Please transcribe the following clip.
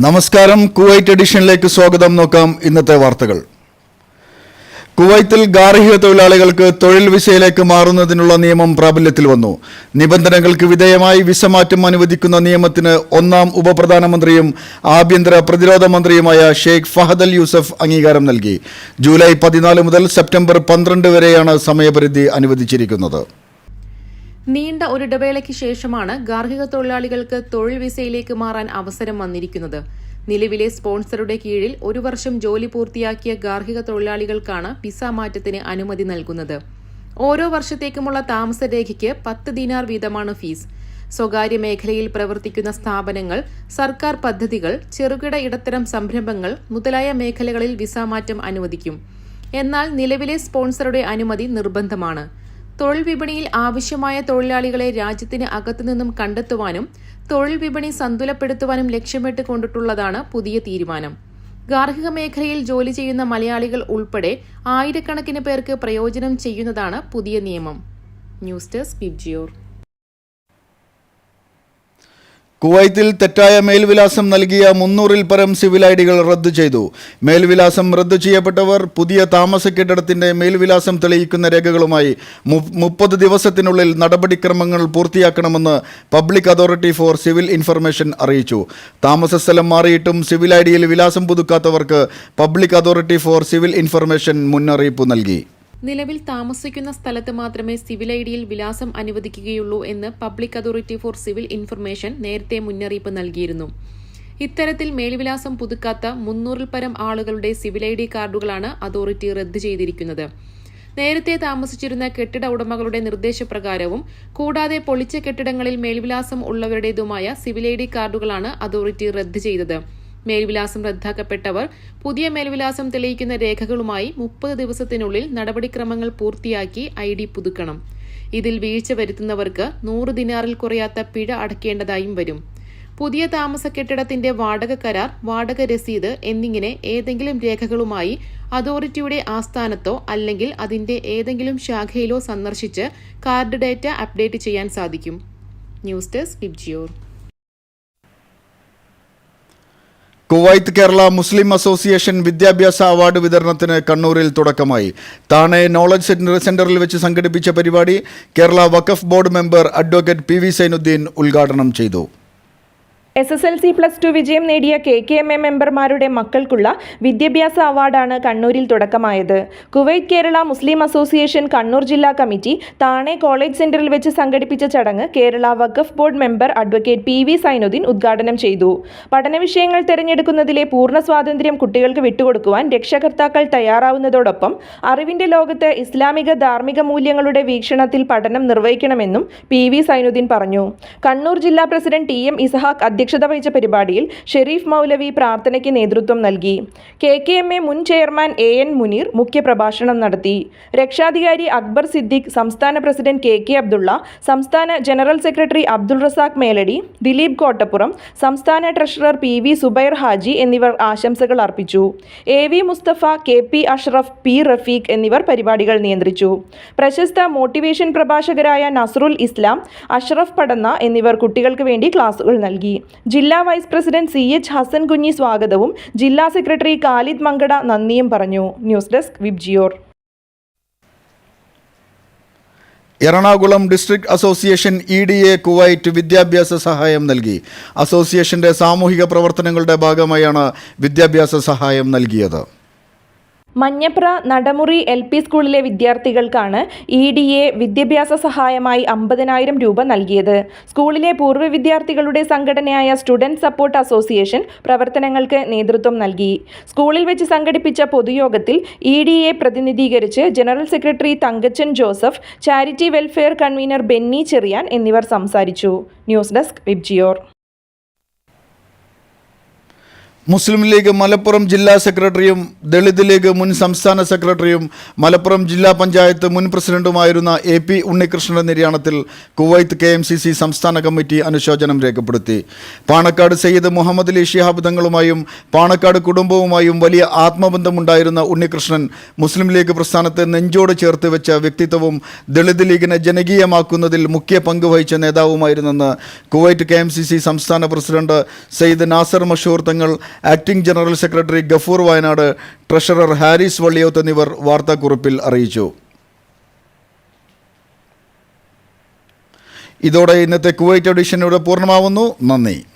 നമസ്കാരം. കുവൈറ്റ് എഡിഷനിലേക്ക് സ്വാഗതം. നോക്കാം ഇന്നത്തെ വാർത്തകൾ. കുവൈത്തിൽ ഗാർഹിക തൊഴിലാളികൾക്ക് തൊഴിൽ വിസയിലേക്ക് മാറുന്നതിനുള്ള നിയമം പ്രാബല്യത്തിൽ വന്നു. നിബന്ധനകൾക്ക് വിധേയമായി വിസ മാറ്റം അനുവദിക്കുന്ന നിയമത്തിന് ഒന്നാം ഉപപ്രധാനമന്ത്രിയും ആഭ്യന്തര പ്രതിരോധ മന്ത്രിയുമായ ഷെയ്ഖ് ഫഹദ് അൽ യൂസഫ് അംഗീകാരം നൽകി. ജൂലൈ പതിനാല് മുതൽ സെപ്റ്റംബർ പന്ത്രണ്ട് വരെയാണ് സമയപരിധി അനുവദിച്ചിരിക്കുന്നത്. നീണ്ട ഒരു ഇടവേളയ്ക്ക് ശേഷമാണ് ഗാർഹിക തൊഴിലാളികൾക്ക് തൊഴിൽ വിസയിലേക്ക് മാറാൻ അവസരം വന്നിരിക്കുന്നത്. നിലവിലെ സ്പോൺസറുടെ കീഴിൽ ഒരു വർഷം ജോലി പൂർത്തിയാക്കിയ ഗാർഹിക തൊഴിലാളികൾക്കാണ് വിസ മാറ്റത്തിന് അനുമതി നൽകുന്നത്. ഓരോ വർഷത്തേക്കുമുള്ള താമസരേഖയ്ക്ക് പത്ത് ദിനാർ വീതമാണ് ഫീസ്. സ്വകാര്യ മേഖലയിൽ പ്രവർത്തിക്കുന്ന സ്ഥാപനങ്ങൾ സർക്കാർ പദ്ധതികൾ ചെറുകിട ഇടത്തരം സംരംഭങ്ങൾ മുതലായ മേഖലകളിൽ വിസ മാറ്റം അനുവദിക്കും. എന്നാൽ നിലവിലെ സ്പോൺസറുടെ അനുമതി നിർബന്ധമാണ്. തൊഴിൽ വിപണിയിൽ ആവശ്യമായ തൊഴിലാളികളെ രാജ്യത്തിന് അകത്തുനിന്നും കണ്ടെത്തുവാനും തൊഴിൽ വിപണി സന്തുലപ്പെടുത്തുവാനും ലക്ഷ്യമിട്ട് കൊണ്ടിട്ടുള്ളതാണ് പുതിയ തീരുമാനം. ഗാർഹിക മേഖലയിൽ ജോലി ചെയ്യുന്ന മലയാളികൾ ഉൾപ്പെടെ ആയിരക്കണക്കിന് പേർക്ക് പ്രയോജനം ചെയ്യുന്നതാണ് പുതിയ നിയമം. ന്യൂസ് ഡെസ്ക് ബിബ്ജിയോർ കുവൈത്തിൽ തെറ്റായ മേൽവിലാസം നൽകിയ മുന്നൂറിൽ പരം സിവിൽ ഐ ഡികൾ റദ്ദു ചെയ്തു. മേൽവിലാസം റദ്ദു ചെയ്യപ്പെട്ടവർ പുതിയ താമസ കെട്ടിടത്തിന്റെ മേൽവിലാസം തെളിയിക്കുന്ന രേഖകളുമായി മുപ്പത് ദിവസത്തിനുള്ളിൽ നടപടിക്രമങ്ങൾ പൂർത്തിയാക്കണമെന്ന് public authority for civil information അറിയിച്ചു. താമസ സ്ഥലം മാറിയിട്ടും സിവിൽ ഐ ഡിയിൽ വിലാസം പുതുക്കാത്തവർക്ക് public authority for civil information മുന്നറിയിപ്പ് നൽകി. നിലവിൽ താമസിക്കുന്ന സ്ഥലത്ത് മാത്രമേ സിവിൽ ഐ ഡിയിൽ വിലാസം അനുവദിക്കുകയുള്ളൂ എന്ന് public authority for civil information നേരത്തെ മുന്നറിയിപ്പ് നൽകിയിരുന്നു. ഇത്തരത്തിൽ മേൽവിലാസം പുതുക്കാത്ത മുന്നൂറിൽ പരം ആളുകളുടെ സിവിൽ ഐ ഡി കാർഡുകളാണ് അതോറിറ്റി റദ്ദു ചെയ്തിരിക്കുന്നത്. നേരത്തെ താമസിച്ചിരുന്ന കെട്ടിട ഉടമകളുടെ നിർദ്ദേശപ്രകാരവും കൂടാതെ പൊളിച്ച കെട്ടിടങ്ങളിൽ മേൽവിലാസം ഉള്ളവരുടേതുമായ സിവിൽ ഐ ഡി കാർഡുകളാണ് അതോറിറ്റി റദ്ദു ചെയ്തത്. മേൽവിലാസം റദ്ദാക്കപ്പെട്ടവർ പുതിയ മേൽവിലാസം തെളിയിക്കുന്ന രേഖകളുമായി മുപ്പത് ദിവസത്തിനുള്ളിൽ നടപടിക്രമങ്ങൾ പൂർത്തിയാക്കി ഐ ഡി പുതുക്കണം. ഇതിൽ വീഴ്ച വരുത്തുന്നവർക്ക് നൂറ് ദിനാറിൽ കുറയാത്ത പിഴ അടക്കേണ്ടതായും വരും. പുതിയ താമസ കെട്ടിടത്തിന്റെ വാടക കരാർ വാടക രസീത് എന്നിങ്ങനെ ഏതെങ്കിലും രേഖകളുമായി അതോറിറ്റിയുടെ ആസ്ഥാനത്തോ അല്ലെങ്കിൽ അതിന്റെ ഏതെങ്കിലും ശാഖയിലോ സന്ദർശിച്ച് കാർഡ് ഡേറ്റ അപ്ഡേറ്റ് ചെയ്യാൻ സാധിക്കും. News desk Vibgyor Kuwait Kerala Muslim association വിദ്യാഭ്യാസ അവാർഡ് വിതരണത്തിന് കണ്ണൂരിൽ തുടക്കമായി. താണെ നോളജ് സെന്ററിൽ വെച്ച് സംഘടിപ്പിച്ച പരിപാടി Kerala Waqf board member advocate P V Zainuddin ഉദ്ഘാടനം ചെയ്തു. S S L C plus two വിജയം നേടിയ കെ കെ എം എ മെമ്പർമാരുടെ മക്കൾക്കുള്ള വിദ്യാഭ്യാസ അവാർഡാണ് കണ്ണൂരിൽ തുടക്കമായത്. Kuwait Kerala Muslim association Kannur ജില്ലാ കമ്മിറ്റി താണെ കോളേജ് സെന്ററിൽ വെച്ച് സംഘടിപ്പിച്ച ചടങ്ങ് Kerala Waqf board member advocate P V Zainuddin ഉദ്ഘാടനം ചെയ്തു. പഠന വിഷയങ്ങൾ തിരഞ്ഞെടുക്കുന്നതിലെ പൂർണ സ്വാതന്ത്ര്യം കുട്ടികൾക്ക് വിട്ടുകൊടുക്കുവാൻ രക്ഷകർത്താക്കൾ തയ്യാറാവുന്നതോടൊപ്പം അറിവിന്റെ ലോകത്ത് ഇസ്ലാമിക ധാർമ്മിക മൂല്യങ്ങളുടെ വീക്ഷണത്തിൽ പഠനം നിർവഹിക്കണമെന്നും പി വി സൈനുദ്ദീൻ പറഞ്ഞു. കണ്ണൂർ ജില്ലാ പ്രസിഡന്റ് ടി എം ഇസഹാക്ക് അധ്യക്ഷത വഹിച്ച പരിപാടിയിൽ ഷെരീഫ് മൗലവി പ്രാർത്ഥനയ്ക്ക് നേതൃത്വം നൽകി. കെ കെ എം എ മുൻ ചെയർമാൻ എ എൻ മുനീർ മുഖ്യപ്രഭാഷണം നടത്തി. രക്ഷാധികാരി അക്ബർ സിദ്ദിഖ് സംസ്ഥാന പ്രസിഡന്റ് കെ കെ അബ്ദുള്ള സംസ്ഥാന ജനറൽ സെക്രട്ടറി അബ്ദുൾ റസാഖ് മേലടി ദിലീപ് കോട്ടപ്പുറം സംസ്ഥാന treasurer P V Zubair Haji എന്നിവർ ആശംസകൾ അർപ്പിച്ചു. A V Musthafa K P Ashraf P Rafeeq എന്നിവർ പരിപാടികൾ നിയന്ത്രിച്ചു. പ്രശസ്ത മോട്ടിവേഷൻ പ്രഭാഷകരായ നസറുൽ ഇസ്ലാം അഷ്റഫ് പടന്ന എന്നിവർ കുട്ടികൾക്ക് വേണ്ടി ക്ലാസുകൾ നൽകി. ജില്ലാ vice president C H Hasan Kunhi സ്വാഗതവും ജില്ലാ സെക്രട്ടറി കാലിദ് മങ്കട നന്ദിയും പറഞ്ഞു. News desk Vibgyor Ernakulam district association E D A Kuwait വിദ്യാഭ്യാസ സഹായം നൽകി. അസോസിയേഷന്റെ സാമൂഹിക പ്രവർത്തനങ്ങളുടെ ഭാഗമായാണ് വിദ്യാഭ്യാസ സഹായം നൽകിയത്. മഞ്ഞപ്ര നടമുറി എൽ പി സ്കൂളിലെ വിദ്യാർത്ഥികൾക്കാണ് ഇ ഡി എ വിദ്യാഭ്യാസ സഹായമായി അമ്പതിനായിരം രൂപ നൽകിയത്. സ്കൂളിലെ പൂർവ വിദ്യാർത്ഥികളുടെ സംഘടനയായ സ്റ്റുഡന്റ് സപ്പോർട്ട് അസോസിയേഷൻ പ്രവർത്തനങ്ങൾക്ക് നേതൃത്വം നൽകി. സ്കൂളിൽ വെച്ച് സംഘടിപ്പിച്ച പൊതുയോഗത്തിൽ ഇ ഡി എ പ്രതിനിധീകരിച്ച് general secretary Thankachan Joseph charity welfare convener Benny Cheriyan എന്നിവർ സംസാരിച്ചു. News desk Vibgyor. Muslim League Malappuram ജില്ലാ സെക്രട്ടറിയും ദളിത് ലീഗ് മുൻ സംസ്ഥാന സെക്രട്ടറിയും മലപ്പുറം ജില്ലാ പഞ്ചായത്ത് മുൻ പ്രസിഡന്റുമായിരുന്ന എ പി ഉണ്ണികൃഷ്ണന്റെ നിര്യാണത്തിൽ Kuwait K M C C സംസ്ഥാന കമ്മിറ്റി അനുശോചനം രേഖപ്പെടുത്തി. പാണക്കാട് സയ്യിദ് മുഹമ്മദ് അലി ഷിഹാബ് തങ്ങളുമായും പാണക്കാട് കുടുംബവുമായും വലിയ ആത്മബന്ധമുണ്ടായിരുന്ന ഉണ്ണികൃഷ്ണൻ മുസ്ലിം ലീഗ് പ്രസ്ഥാനത്തെ നെഞ്ചോട് ചേർത്ത് വെച്ച വ്യക്തിത്വവും ദളിത് ലീഗിനെ ജനകീയമാക്കുന്നതിൽ മുഖ്യ പങ്ക് വഹിച്ച നേതാവുമായിരുന്നെന്ന് കുവൈറ്റ് കെ സംസ്ഥാന president Sayyid Nasar Mashoor Thangal acting general secretary Gafoor Wayanad treasurer Haris Valliyoth എന്നിവർ വാർത്താക്കുറിപ്പിൽ അറിയിച്ചു. ഇതോടെ ഇന്നത്തെ കുവൈറ്റ് എഡിഷൻ ഇവിടെ പൂർണമാവുന്നു. നന്ദി.